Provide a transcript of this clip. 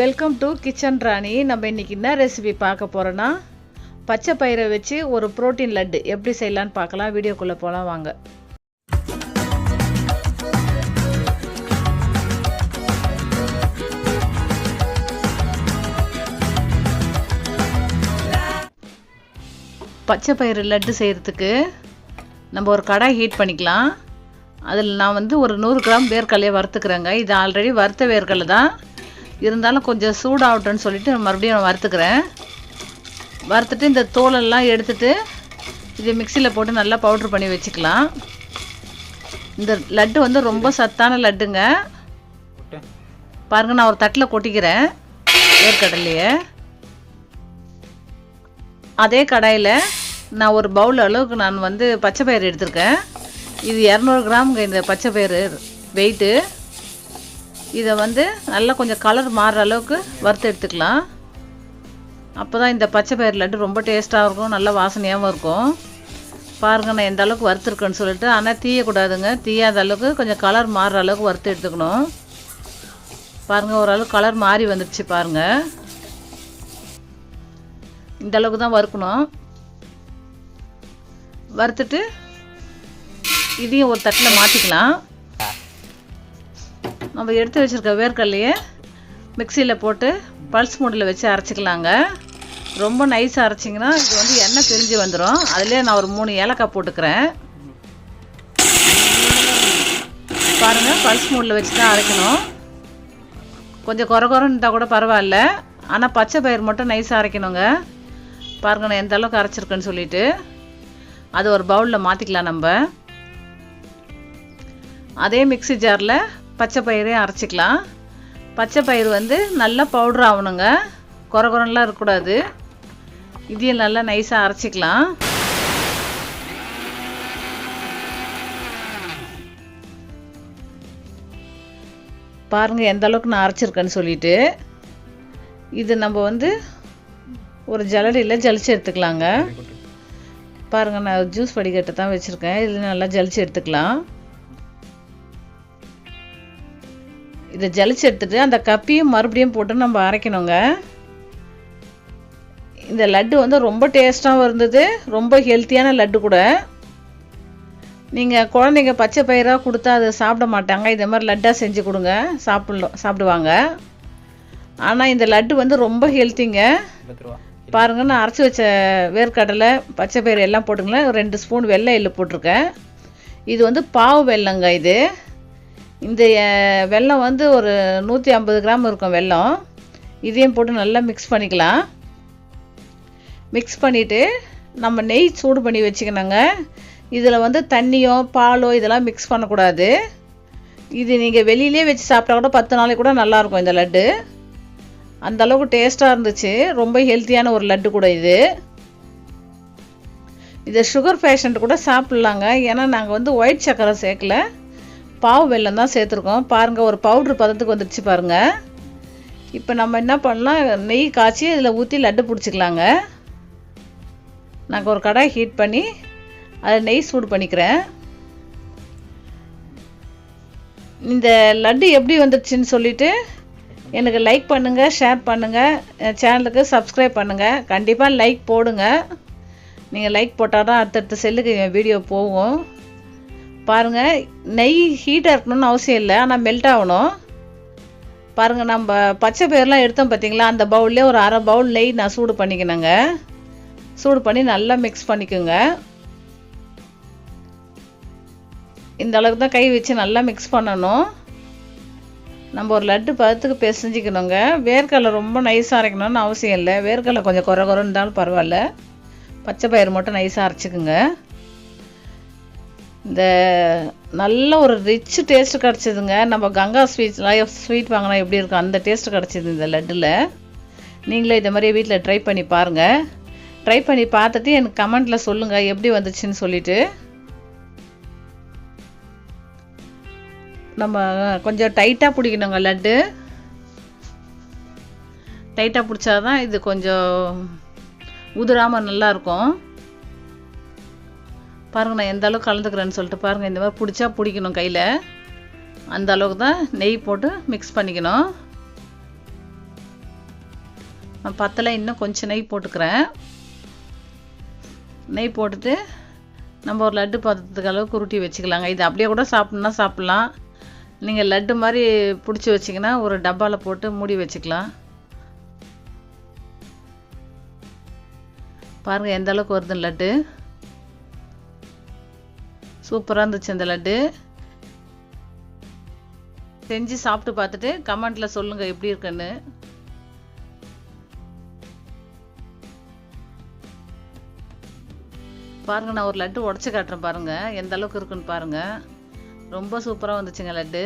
Welcome to kitchen ராணி நம்ம இன்னைக்கு என்ன ரெசிபி பார்க்க போகிறோன்னா பச்சை பயிரை வச்சு ஒரு புரோட்டீன் லட்டு. எப்படி செய்யலான்னு பார்க்கலாம். வீடியோக்குள்ளே போகலாம் வாங்க. பச்சை பயிறு லட்டு செய்கிறதுக்கு நம்ம ஒரு கடாய் ஹீட் பண்ணிக்கலாம். அதில் நான் வந்து ஒரு நூறு கிராம் வேர்க்கடலையை வறுத்துக்கிறேங்க. இது ஆல்ரெடி வறுத்த வேர்க்கடலை தான். இருந்தாலும் கொஞ்சம் சூடாகட்டும்னு சொல்லிட்டு மறுபடியும் நான் வறுத்துக்கிறேன். வறுத்துட்டு இந்த தோலெல்லாம் எடுத்துட்டு இது மிக்சியில் போட்டு நல்லா பவுட்ரு பண்ணி வச்சுக்கலாம். இந்த லட்டு வந்து ரொம்ப சத்தான லட்டுங்க. பாருங்கள் நான் ஒரு தட்டில் கொட்டிக்கிறேன் வேர்க்கடலையை. அதே கடாயில் நான் ஒரு பவுல் அளவுக்கு நான் வந்து பச்சை பயிறு எடுத்திருக்கேன். இது இரநூறு கிராமுங்க இந்த பச்சை பயிறு வெயிட்டு இதை வந்து நல்லா கொஞ்சம் கலர் மாறுற அளவுக்கு வறுத்து எடுத்துக்கலாம். அப்போ தான் இந்த பச்சை பயிர் லட்டு ரொம்ப டேஸ்ட்டாக இருக்கும் நல்ல வாசனையாகவும் இருக்கும். பாருங்கள் நான் எந்த அளவுக்கு வறுத்துருக்குன்னு சொல்லிட்டு ஆனால் தீயக்கூடாதுங்க. தீயாத அளவுக்கு கொஞ்சம் கலர் மாறுற அளவுக்கு வறுத்து எடுத்துக்கணும். பாருங்கள் ஓரளவுக்கு கலர் மாறி வந்துடுச்சு பாருங்கள் இந்த அளவுக்கு தான் வறுக்கணும். வறுத்துட்டு இதையும் ஒரு தட்டில் மாற்றிக்கலாம் நம்ம எடுத்து வச்சுருக்க வேர்க்கடலையே மிக்சியில் போட்டு பல்ஸ் மூடில் வச்சு அரைச்சிக்கலாங்க. ரொம்ப நைஸாக அரைச்சிங்கன்னா இது வந்து எண்ணெய் பிரிஞ்சு வந்துடும் அதுலேயே நான் ஒரு மூணு ஏலக்காய் போட்டுக்கிறேன். பாருங்கள் பல்ஸ் மூடில் வச்சு தான் அரைக்கணும். கொஞ்சம் குறை குறைன்னு இருந்தால் கூட பரவாயில்ல. ஆனால் பச்சை பயிர் மட்டும் நைஸாக அரைக்கணுங்க. பாருங்க நான் எந்த அளவுக்கு அரைச்சிருக்கேன்னு சொல்லிட்டு. அது ஒரு பவுலில் மாற்றிக்கலாம் நம்ம. அதே மிக்ஸி ஜாரில் பச்சை பயிரையும் அரைச்சிக்கலாம். பச்சை பயிர் வந்து நல்லா பவுட்ரு ஆகணுங்க. குறை இருக்கக்கூடாது. இதையும் நல்லா நைஸாக அரைச்சிக்கலாம். பாருங்கள் எந்த அளவுக்கு நான் அரைச்சிருக்கேன்னு சொல்லிட்டு. இது நம்ம வந்து ஒரு ஜலடியில் ஜலிச்சு எடுத்துக்கலாங்க. பாருங்கள் நான் ஜூஸ் வடிகட்டை தான் வச்சுருக்கேன். இதில் நல்லா ஜலிச்சு எடுத்துக்கலாம். இதை ஜலிச்சு எடுத்துட்டு அந்த கப்பியும் மறுபடியும் போட்டு நம்ம அரைக்கணுங்க. இந்த லட்டு வந்து ரொம்ப டேஸ்ட்டாகவும் இருந்தது ரொம்ப ஹெல்த்தியான லட்டு கூட. நீங்கள் குழந்தைங்க பச்சை பயிராக கொடுத்தா அதை சாப்பிட மாட்டாங்க. இந்த மாதிரி லட்டாக செஞ்சு கொடுங்க சாப்பிட சாப்பிடுவாங்க. ஆனால் இந்த லட்டு வந்து ரொம்ப ஹெல்த்திங்க. பாருங்கள் நான் அரைச்சி வச்ச வேர்க்கடலை பச்சை பயிறு எல்லாம் போட்டுங்களேன் ரெண்டு ஸ்பூன் வெள்ளை எள்ளு போட்டிருக்கேன். இது வந்து பாவு வெல்லங்க இது. இந்த வெல்லம் வந்து ஒரு நூற்றி ஐம்பது கிராம் இருக்கும் வெல்லம். இதையும் போட்டு நல்லா மிக்ஸ் பண்ணிக்கலாம். மிக்ஸ் பண்ணிவிட்டு நம்ம நெய் சூடு பண்ணி வச்சுக்கணுங்க. இதில் வந்து தண்ணியோ பாலோ இதெல்லாம் மிக்ஸ் பண்ணக்கூடாது. இது நீங்கள் வெளியிலே வச்சு சாப்பிட்டா கூட பத்து நாளைக்கு கூட நல்லாயிருக்கும் இந்த லட்டு. அந்த அளவுக்கு டேஸ்ட்டாக இருந்துச்சு. ரொம்ப ஹெல்த்தியான ஒரு லட்டு கூட இது. இதை சுகர் பேஷண்ட் கூட சாப்பிட்லாங்க. ஏன்னா நாங்கள் வந்து ஒயிட் சக்கரை சேர்க்கல. பாவு வெல்லம் தான் சேர்த்துருக்கோம். பாருங்கள் ஒரு பவுட்ரு பதத்துக்கு வந்துடுச்சு பாருங்கள் இப்போ நம்ம என்ன பண்ணலாம்? நெய் காய்ச்சி இதில் ஊற்றி லட்டு பிடிச்சிக்கலாங்க. நாங்கள் ஒரு கடாய் ஹீட் பண்ணி அதை நெய் சூடு பண்ணிக்கிறேன். இந்த லட்டு எப்படி வந்துடுச்சுன்னு சொல்லிவிட்டு எனக்கு லைக் பண்ணுங்கள் ஷேர் பண்ணுங்கள் சேனலுக்கு சப்ஸ்கிரைப் பண்ணுங்கள் கண்டிப்பாக லைக் போடுங்க. நீங்கள் லைக் போட்டால் தான் அடுத்தடுத்த செல்லுக்கு என் வீடியோ போகும். பாருங்கள் நெய் ஹீட்டாக இருக்கணும்னு அவசியம் இல்லை ஆனால் மெல்ட் ஆகணும். பாருங்கள் நம்ம பச்சை பயிரெலாம் எடுத்தோம் பார்த்தீங்களா அந்த பவுல்லே ஒரு அரை பவுல் நெய் நான் சூடு பண்ணிக்கினேங்க. சூடு பண்ணி நல்லா மிக்ஸ் பண்ணிக்கோங்க. இந்த அளவுக்கு தான் கை வச்சு நல்லா மிக்ஸ் பண்ணணும். நம்ம ஒரு லட்டு பதத்துக்கு பிசைஞ்சிக்கணுங்க. வேர்க்கடலை ரொம்ப நைஸாக அரைக்கணும்னு அவசியம் இல்லை. வேர்க்கடலை கொஞ்சம் குறை குறை இருந்தாலும் பரவாயில்ல. பச்சை பயிர் மட்டும் நைஸாக அரைச்சிக்குங்க. இந்த நல்ல ஒரு ரிச் டேஸ்ட் கிடச்சிதுங்க. நம்ம கங்கா ஸ்வீட்ஸ்லாம் ஸ்வீட் வாங்கினா எப்படி இருக்கும்? அந்த டேஸ்ட் கிடச்சிது இந்த லட்டில் நீங்களே இந்த மாதிரி வீட்டில் ட்ரை பண்ணி பாருங்கள் ட்ரை பண்ணி பார்த்துட்டு எனக்கு கமெண்ட்டில் சொல்லுங்கள் எப்படி வந்துச்சுன்னு சொல்லிவிட்டு நம்ம கொஞ்சம் டைட்டாக பிடிக்கணுங்க லட்டு. டைட்டாக பிடிச்சாதான் இது கொஞ்சம் உதிராமல் நல்லாயிருக்கும் பாருங்கள் நான் எந்த அளவுக்கு கலந்துக்கிறேன்னு சொல்லிட்டு பாருங்கள் இந்த மாதிரி பிடிச்சா பிடிக்கணும் கையில். அந்த அளவுக்கு தான் நெய் போட்டு மிக்ஸ் பண்ணிக்கணும். நான் பத்தில் இன்னும் கொஞ்சம் நெய் போட்டுக்கிறேன். நெய் போட்டுட்டு நம்ம ஒரு லட்டு பதத்துக்கு அளவுக்கு உருட்டி வச்சுக்கலாங்க. இது அப்படியே கூட சாப்பிட்ணுன்னா சாப்பிட்லாம். நீங்கள் லட்டு மாதிரி பிடிச்சி வச்சிங்கன்னா ஒரு டப்பாவில் போட்டு மூடி வச்சுக்கலாம். பாருங்கள் எந்த அளவுக்கு வருது லட்டு. சூப்பராக இருந்துச்சு இந்த லட்டு. செஞ்சு சாப்பிட்டு பார்த்துட்டு கமெண்ட்டில் சொல்லுங்கள் எப்படி இருக்குன்னு. பாருங்கள் நான் ஒரு லட்டு உடச்சி காட்டுறேன் பாருங்கள் எந்த அளவுக்கு இருக்குன்னு பாருங்கள் ரொம்ப சூப்பராக வந்துச்சுங்க லட்டு.